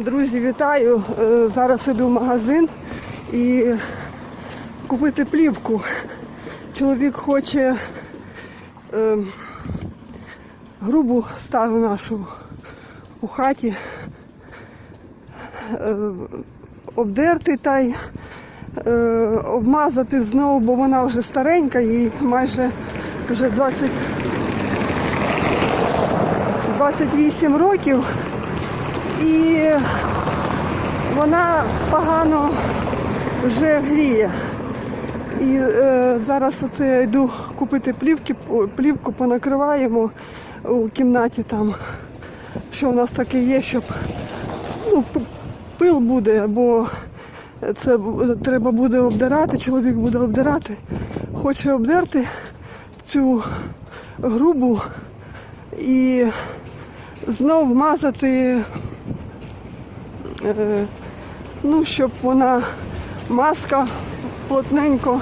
Друзі, вітаю! Е, Зараз іду в магазин і купити плівку. Чоловік хоче е, грубу стару нашу у хаті е, обдерти та й е, обмазати знову, бо вона вже старенька, їй майже вже 20, 28 років. І вона погано вже гріє. І е, зараз от я йду купити плівки, плівку понакриваємо у кімнаті там, що у нас таке є, щоб ну, пил буде, або це треба буде обдирати, чоловік буде обдирати. Хоче обдерти цю грубу і знов мазати ну, щоб вона маска плотненько.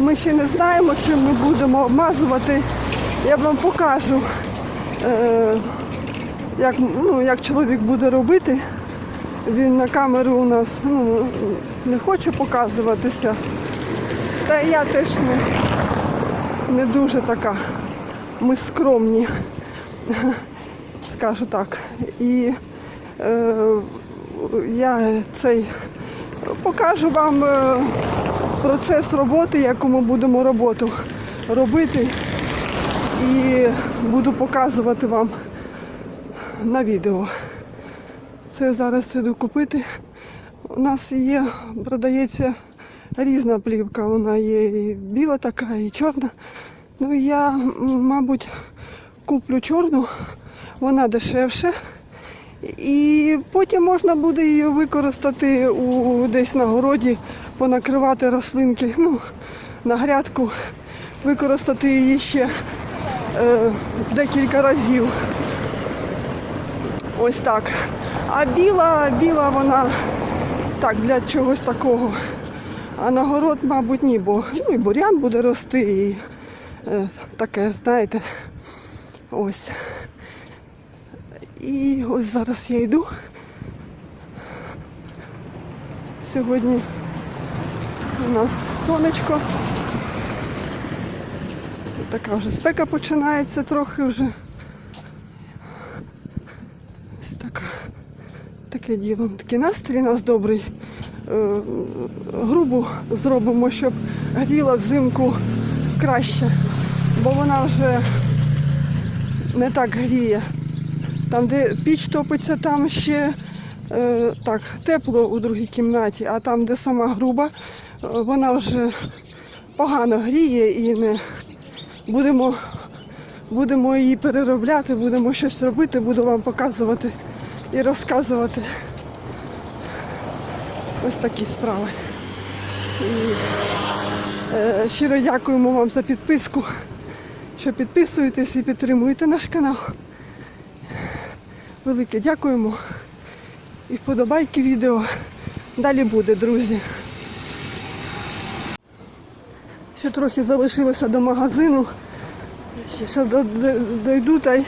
Ми ще не знаємо, чим ми будемо обмазувати. Я вам покажу, е, як, ну, як чоловік буде робити. Він на камеру у нас ну, не хоче показуватися. Та я теж не, не дуже така. Ми скромні, скажу так. І е, я цей покажу вам е, процес роботи, яку ми будемо роботу робити. І буду показувати вам на відео. Це зараз іду купити. У нас є, продається різна плівка. Вона є і біла така, і чорна. Ну я, мабуть, куплю чорну, вона дешевше. І потім можна буде її використати у, десь на городі, понакривати рослинки, ну, на грядку, використати її ще е, декілька разів. Ось так. А біла, біла вона так, для чогось такого. А на город, мабуть, ні, бо ну, і бурян буде рости, і е, таке, знаєте, ось. І ось зараз я йду. Сьогодні у нас сонечко. Така вже спека починається трохи вже. Ось така. Таке діло. Такий настрій у нас добрий. Е, грубу зробимо, щоб гріла взимку краще, бо вона вже не так гріє. Там, де піч топиться, там ще е, так, тепло у другій кімнаті, а там, де сама груба, е, вона вже погано гріє і не будемо, будемо її переробляти, будемо щось робити, буду вам показувати і розказувати. Ось такі справи. І, е, щиро дякуємо вам за підписку, що підписуєтесь і підтримуєте наш канал. Велике дякуємо. І вподобайки відео. Далі буде, друзі. Ще трохи залишилося до магазину. Ще, ще до- до- дойду та й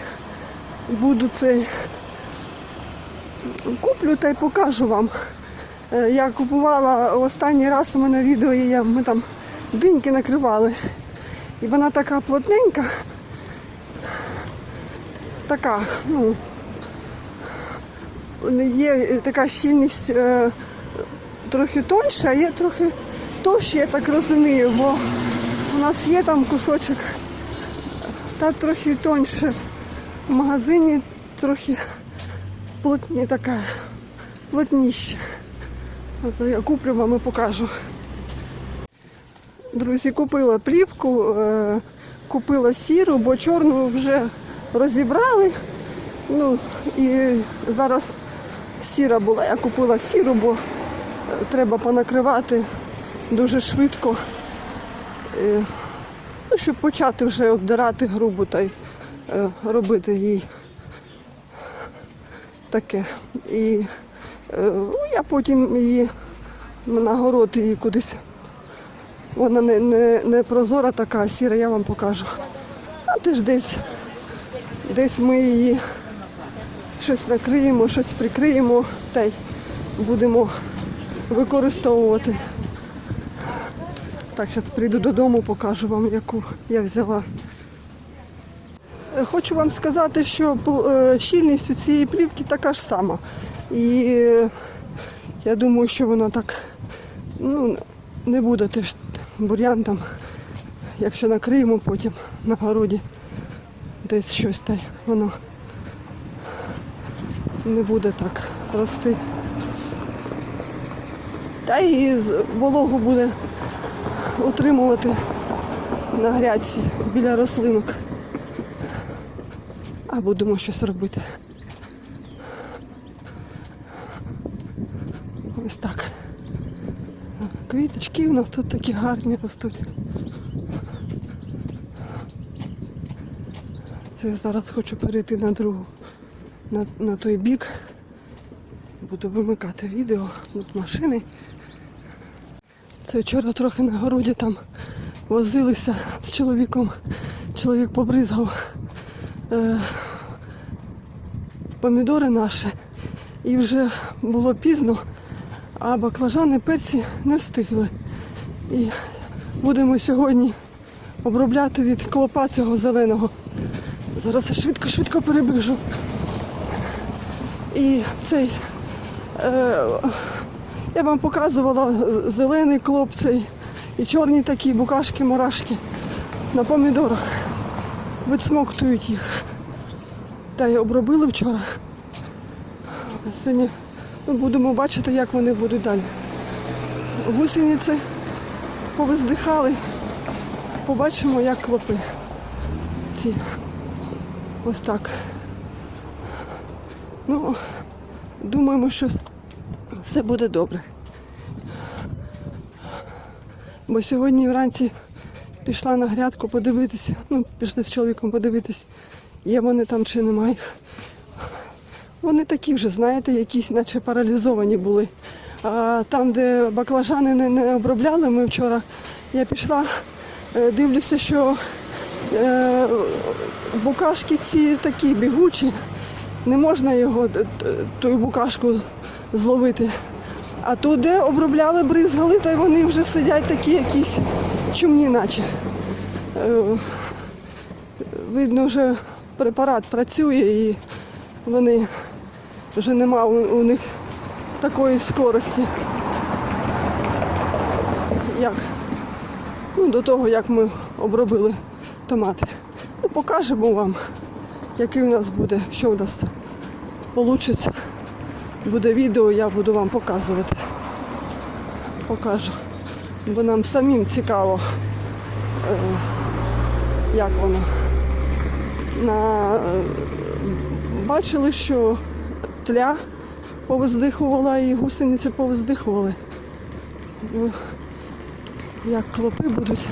буду цей. Куплю та й покажу вам. Е, Я купувала останній раз у мене відео є, ми там диньки накривали. І вона така плотненька. Така, ну, є така щільність е, трохи тоньша, а є трохи товща, я так розумію, бо у нас є там кусочок, та трохи тоньше. В магазині трохи плотні така, плотніша. От я куплю вам і покажу. Друзі, купила плівку, е, купила сіру, бо чорну вже розібрали. Ну і зараз сіра була. Я купила сіру, бо е, треба понакривати дуже швидко. Е, Ну, щоб почати вже обдирати грубу та й е, робити їй таке. І ну, я потім її на город її кудись. Вона не, не, не прозора така, сіра, я вам покажу. А теж десь, десь ми її щось накриємо, щось прикриємо та й будемо використовувати. Так, зараз прийду додому, покажу вам, яку я взяла. Хочу вам сказати, що е, щільність у цієї плівки така ж сама. І я думаю, що воно так ну, не буде теж бур'ян якщо накриємо потім на городі десь щось, та воно не буде так рости. Та і вологу буде утримувати на грядці біля рослинок. А будемо щось робити. Ось так. Квіточки у нас тут такі гарні ростуть. Це я зараз хочу перейти на другу, на, на той бік. Буду вимикати відео, тут машини. Це вчора трохи на городі там возилися з чоловіком. Чоловік побризгав е, помідори наші. І вже було пізно, а баклажани перці не встигли. І будемо сьогодні обробляти від клопа цього зеленого. Зараз я швидко-швидко перебіжу. І цей е, я вам показувала зелений клоп цей і чорні такі букашки, мурашки на помідорах. Відсмоктують їх. Та й обробили вчора. Сьогодні ми будемо бачити, як вони будуть далі. Гусениці повиздихали. Побачимо, як клопи. Ці. Ось так. Ну, думаємо, що все буде добре. Бо сьогодні вранці пішла на грядку подивитися, ну, пішли з чоловіком подивитись, є вони там чи немає. Вони такі вже, знаєте, якісь наче паралізовані були. А там, де баклажани не, не обробляли, ми вчора, я пішла, е, дивлюся, що е, букашки ці такі бігучі, не можна його, ту букашку зловити. А тут, де обробляли, бризгали, та й вони вже сидять такі якісь чумні, наче. Е, Видно, вже препарат працює і вони вже нема у них такої скорості, як ну, до того, як ми обробили томати. Ну, покажемо вам, який у нас буде, що у нас вийде. Буде відео, я буду вам показувати. Покажу. Бо нам самим цікаво, е, як воно. На, е, бачили, що тля повиздихувала і гусениці повиздихували. Ну, як клопи будуть.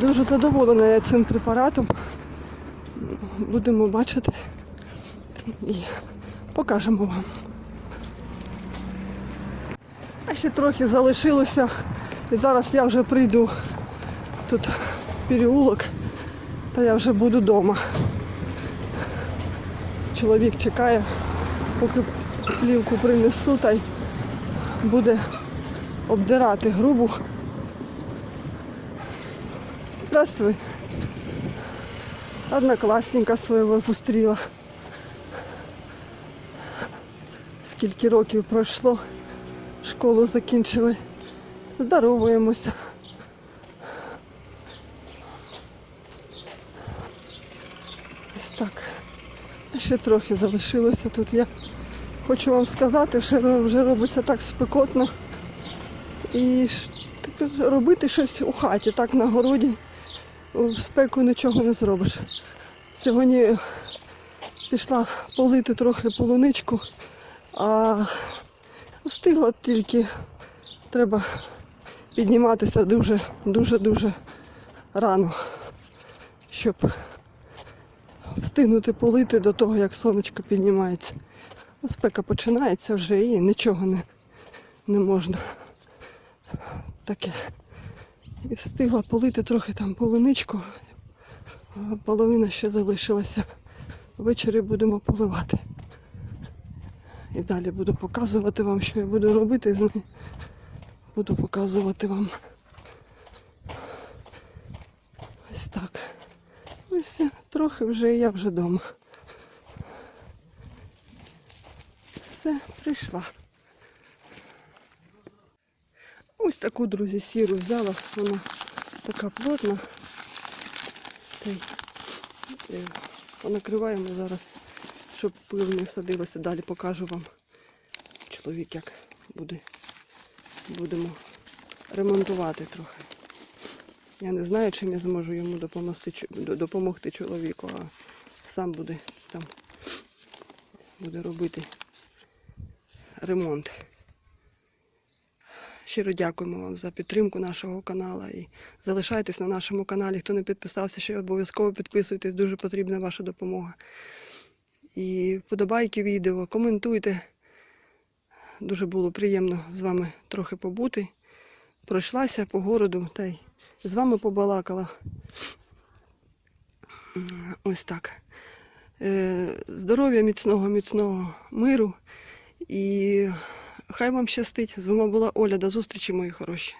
Дуже задоволена я цим препаратом. Будемо бачити і покажемо вам. А ще трохи залишилося. І зараз я вже прийду. Тут переулок, та я вже буду вдома. Чоловік чекає, поки плівку принесу, та й буде обдирати грубу. Здравствуй. Однокласника свого зустріла. Скільки років пройшло, школу закінчили. Здоровуємося. Ось так. Ще трохи залишилося тут. Я хочу вам сказати, ро- вже робиться так спекотно. І так робити щось у хаті, так на городі. У спеку нічого не зробиш. Сьогодні пішла полити трохи полуничку, а встигла тільки треба підніматися дуже, дуже, дуже рано, щоб встигнути полити до того, як сонечко піднімається. Спека починається вже і нічого не, не можна. Таке. І встигла полити трохи там полуничку, половина ще залишилася. Ввечері будемо поливати. І далі буду показувати вам, що я буду робити з нею. Буду показувати вам. Ось так. Ось трохи вже і я вже вдома. Все, прийшла. Ось таку, друзі, сіру взяла, вона така плотна. Е, понакриваємо зараз, щоб пил не садилося. Далі покажу вам чоловік, як буде. Будемо ремонтувати трохи. Я не знаю, чим я зможу йому допомогти, допомогти чоловіку, а сам буде там буде робити ремонт. Щиро дякуємо вам за підтримку нашого каналу. І залишайтесь на нашому каналі. Хто не підписався, ще обов'язково підписуйтесь, дуже потрібна ваша допомога. І вподобайки відео, коментуйте. Дуже було приємно з вами трохи побути. Пройшлася по городу та й з вами побалакала. Ось так. Е, Здоров'я міцного, міцного миру. І хай вам щастить. З вами була Оля. До зустрічі, мої хороші.